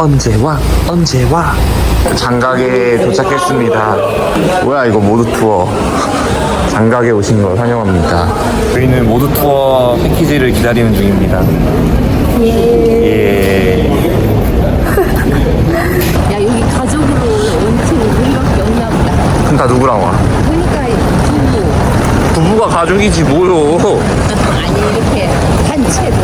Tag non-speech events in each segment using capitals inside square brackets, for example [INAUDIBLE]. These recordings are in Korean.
언제 와? 언제 와? 장각에 도착했습니다. 뭐야 이거 모두 투어. [LAUGHS] 장각에 오신 걸 환영합니다. 저희는 모두 투어 패키지를 기다리는 중입니다. 예. [LAUGHS] 야 여기 가족으로 원팀 우리밖에 없나 보다. 그럼 다 누구랑 와? 그러니까 부부 부부가 가족이지 뭐요. [LAUGHS] 아니 이렇게 단체로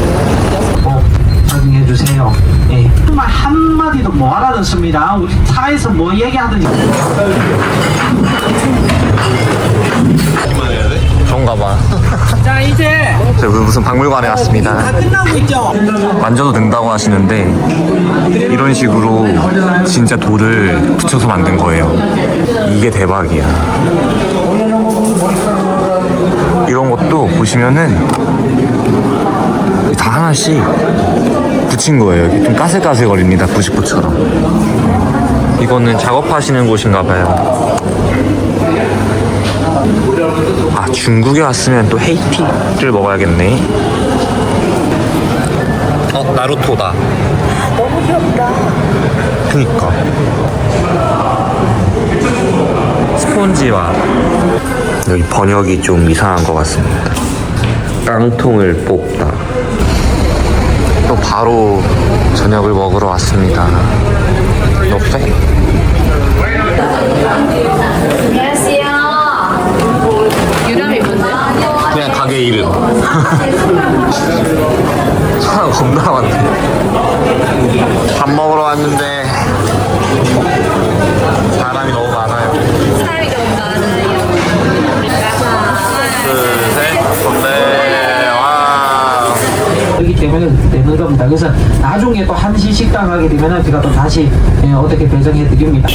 꼭 확인해 주세요. 예. 정말 한마디도 못 알아듣습니다. 우리 차에서 뭐 얘기하든지. 그런가 봐. 자, 이제 저 무슨 박물관에 왔습니다. 끝나고 있죠? 만져도 된다고 하시는데 이런 식으로 진짜 돌을 붙여서 만든 거예요. 이게 대박이야. 이런 것도 보시면은 다 하나씩 붙인 거예요. 이렇게 좀 까슬까슬거립니다. 부식부처럼. 이거는 작업하시는 곳인가 봐요. 아 중국에 왔으면 또 헤이티를 먹어야겠네. 어 나루토다. 너무 귀엽다. 그니까. 스폰지와 여기 번역이 좀 이상한 것 같습니다. 깡통을 뽑다. 또 바로 저녁을 먹으러 왔습니다. 너빼 유람이 뭔데? 그냥 가게 이름. [LAUGHS] 사람 겁나 많네. 밥 먹으러 왔는데 사람이 너무 많아요. 사람이 너무 많아요. 둘, 셋, 건배, 와. 그렇기 때문에 되는 겁니다. 그래서 나중에 또 한시 식당 하게 되면은 제가 또 다시 예, 어떻게 배정해 드립니다.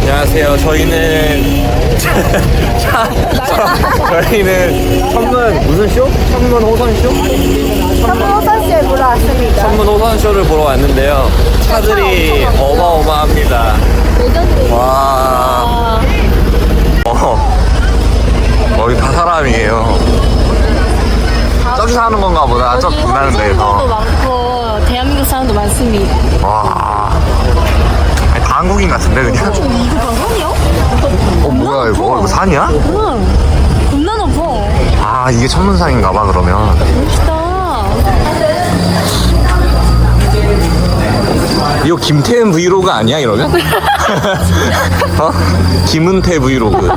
안녕하세요. 저희는 [LAUGHS] 저희는 천문 무슨 쇼? 천문 호선 쇼? 선수에 보러 왔습니다. 천문 호선 쇼를 보러 왔는데요. 차들이 어마어마합니다. 와. 어. 거의 다 사람이에요. 저기 사는 건가 보다. 저 빛나는 사람도 데에서. 많고 대한민국 사람도 많습니다. 와. 아니, 다 한국인 같은데 그냥. 이거 방송이요? 어 뭐야 이거? 이거 산이야? 응. 겁나 높어. 아 이게 천문산인가 봐 그러면. 멋있다. 이거 김태현 브이로그 아니야 이러면? [LAUGHS] 어? 김은태 브이로그.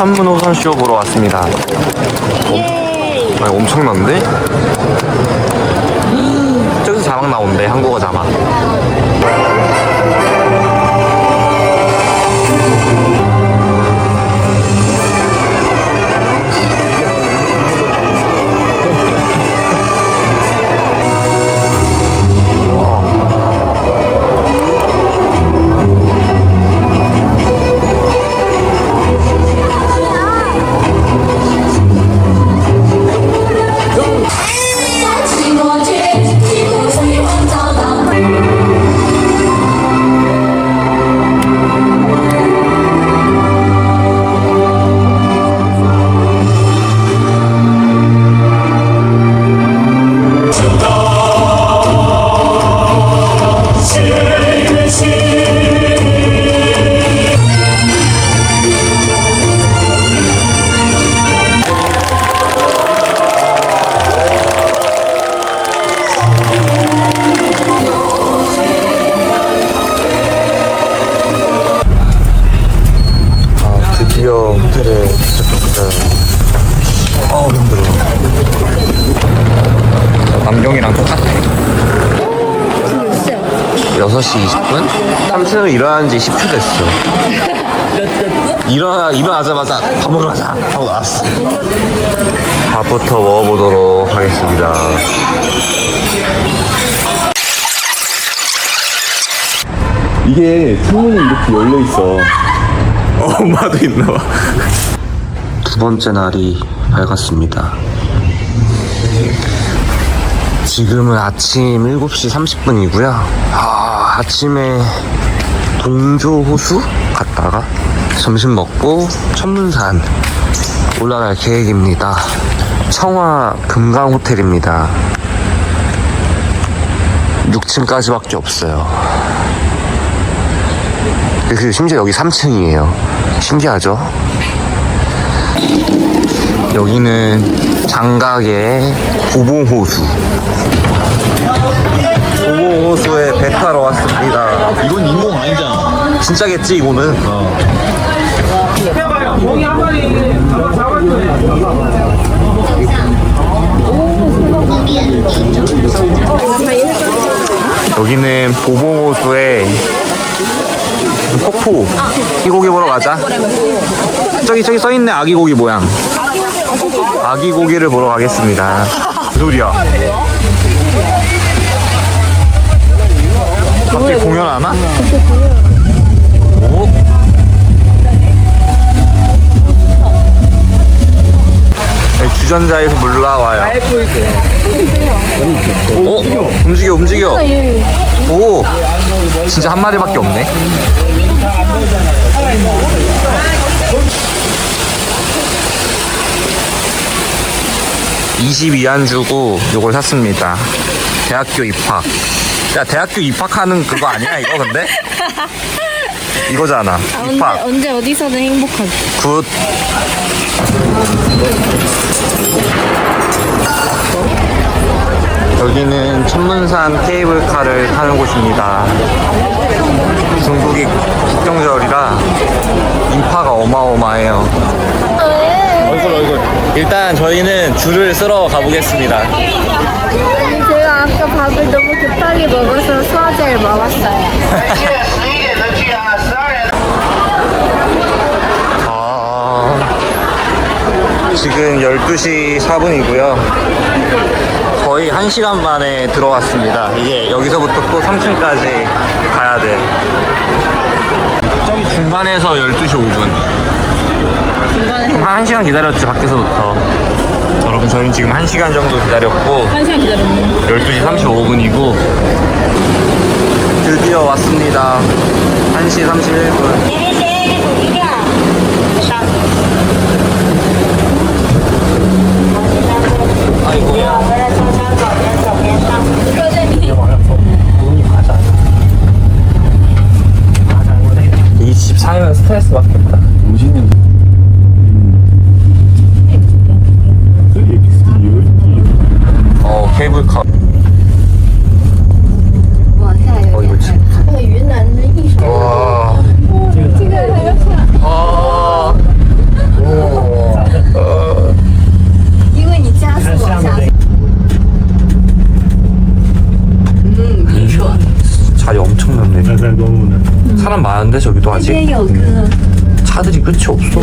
산문호선 쇼 보러 왔습니다. 어, 엄청난데? 저기서 자막 나온대, 한국어 자막. 삼촌은 일어난 지 10초 됐어. 일어나, 일어나자마자 밥 먹으러 가자 하고 나왔어. 밥부터 먹어보도록 하겠습니다. 이게 창문이 이렇게 열려 있어. 엄마도 있나 봐. 두 번째 날이 밝았습니다. 지금은 아침 7시 30분이고요. 아, 아침에 동조 호수 갔다가 점심 먹고 천문산 올라갈 계획입니다. 청화 금강 호텔입니다. 6층까지밖에 없어요. 그리고 심지어 여기 3층이에요. 신기하죠? 여기는 장각의 고봉호수. 진짜겠지 이거는? 고기 한 마리 잡았어요. 여기는 보봉호수에 폭포 아기고기 보러 가자 저기 저기 써있네 아기고기 모양 아기고기를 보러 가겠습니다 소리야 갑자기 공연하나? 주전자에서 물 나와요. 어? 움직여 움직여. 오. 진짜 한 마리밖에 없네. (22안) 주고 요걸 샀습니다. 대학교 입학. 야 대학교 입학하는 그거 아니야 이거 근데? 이거잖아. 입학. 언제 어디서든 행복하게. 굿. 여기는 천문산 케이블카를 타는 곳입니다. 중국이 국경절이라 인파가 어마어마해요. 얼굴 얼굴. 일단 저희는 줄을 쓸어 가보겠습니다. 제가 아까 밥을 너무 급하게 먹어서 소화제를 먹었어요. [LAUGHS] 지금 12시 4분이고요. 거의 1시간 만에 들어왔습니다. 이게 여기서부터 또 3층까지 가야 돼. 저기 중간에서 12시 5분. 한 1시간 기다렸지, 밖에서부터. 여러분, 저희는 지금 1시간 정도 기다렸고, 1시간 기다렸네. 12시 35분이고, 드디어 왔습니다. 1시 31분. 아이 많은데 저기도 아직. 근데요, 그- 음, 차들이 끝이 없어.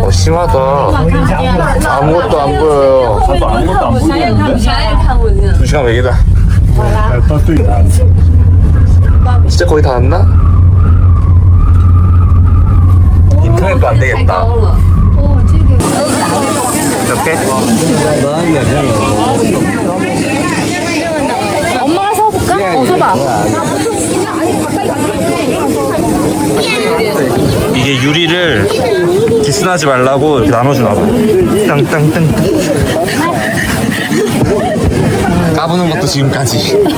어 심하다. 아무것도 안 보여요. 아무것도 안 보이는데? 두 시간 외기다. 진짜 거의 다 왔나? 인터넷도 안 되겠다. 몇 개? 사볼까? 어, 사봐. 이게 유리를 기스나지 말라고 이렇게 나눠주나 봐. 땅땅땅. 까부는 것도 지금까지. [LAUGHS]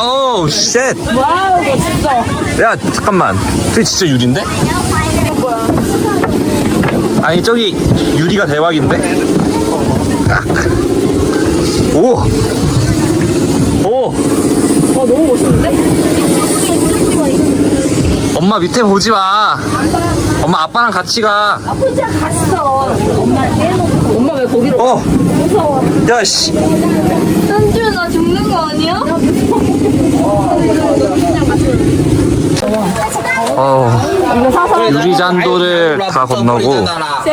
오우 쉣. 와우, 이거 진짜. 야 잠깐만. 저게 진짜 유리인데? 아니 저기 유리가 대박인데? 아. 오. 오. 와, 너무 멋있는데? 엄마 밑에 보지 마. 엄마 아빠랑 같이 가. 혼자 갔어. 엄마 떼놓고. 엄마 왜 거기로 어. 무서워. 야 씨. 현주 나 죽는 거 아니야? 어. 유리 잔도를 다 건너고.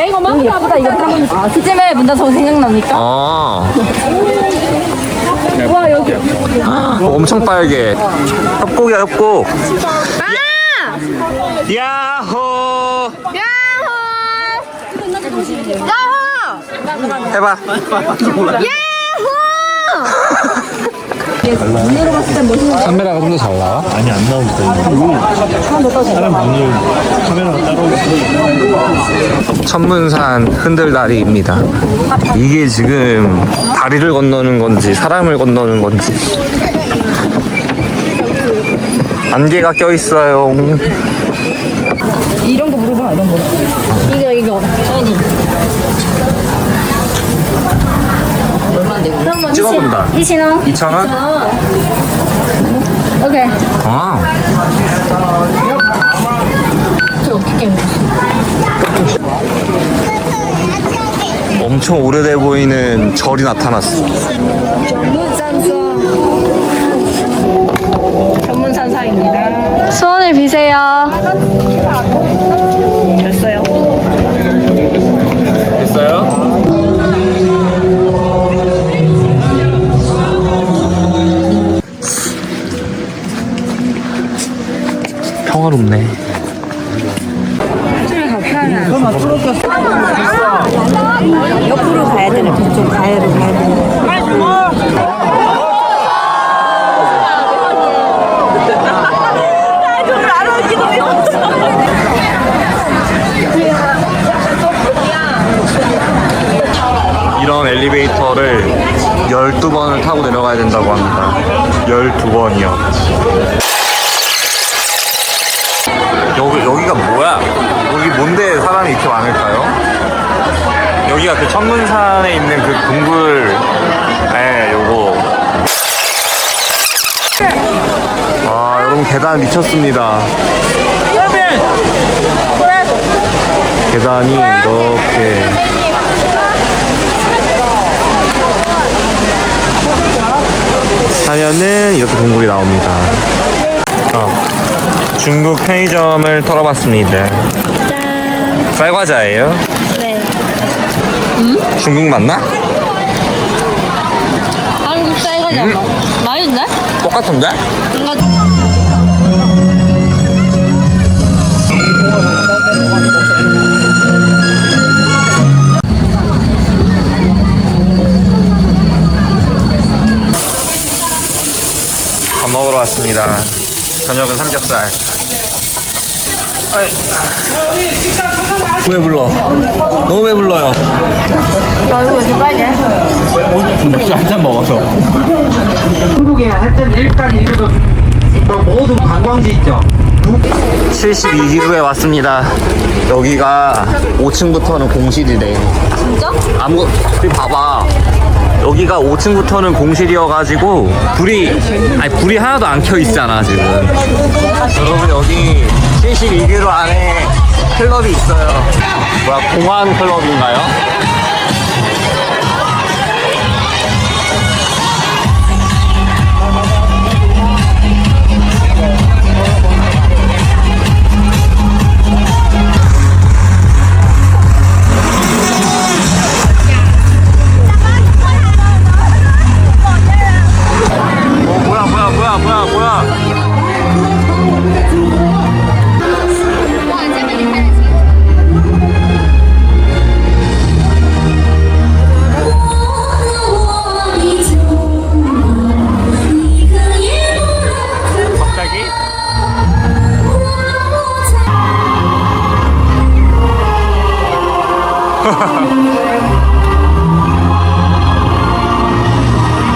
이거 망가보다 이거 타면 아, 그쯤에 문단성 생각나니까? 어. 와, 여기. 어, 엄청 빨개. 협곡이야 협곡. 야호. 해봐. 눈으로 봤을 때 멋있는 카메라가 좀 더 잘 나와? 아니 안 나온다. 사람 눈을 카메라가 따로 천문산 흔들다리입니다. 이게 지금 다리를 건너는 건지 사람을 건너는 건지 안개가 껴 있어요. 이런 거 물어봐 이런 거 이거 이거 찍어본다. 2,000원 2,000원? 오케이 아, 저 어떻게 엄청 오래돼 보이는 절이 나타났어. 되는 그쪽 가야로 가야 되는 이런 엘리베이터를 12번을 타고 내려가야 된다고 합니다. 12번이요. 여기, 여기가 뭐야? 여기 뭔데 사람이 이렇게 많을까요? 여기가 그 천문산에 있는 그 동굴, 에 요거. 아, 여러분 계단 미쳤습니다. 계단이 이렇게. 하면은 이렇게 동굴이 나옵니다. 어, 중국 편의점을 털어봤습니다. 쌀과자예요? 네. 중국 맞나? 한국 쌀과자 맛있네? 똑같은데? 밥 먹으러 왔습니다. 저녁은 삼겹살. 왜 불러? 너무 왜 불러요? 맥주 한잔 먹어서. 한국에 하여튼 일단 이거 뭐 모든 관광지 있죠. 72기로에 왔습니다. 여기가 5층부터는 공실이래. 진짜? 아무, 여기 봐봐. 여기가 5층부터는 공실이어가지고 불이 아니 불이 하나도 안 켜 있잖아 지금. 여러분 여기 72기로 안에 클럽이 있어요. 뭐야 공원 클럽인가요?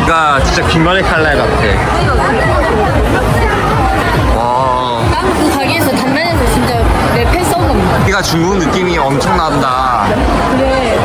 가 진짜 빈말의 칼날 같아. 와, 나그 가게에서 단면에서 진짜 내팬 써온 겁니다. 여기가 중국 느낌이 엄청 난다. 그래.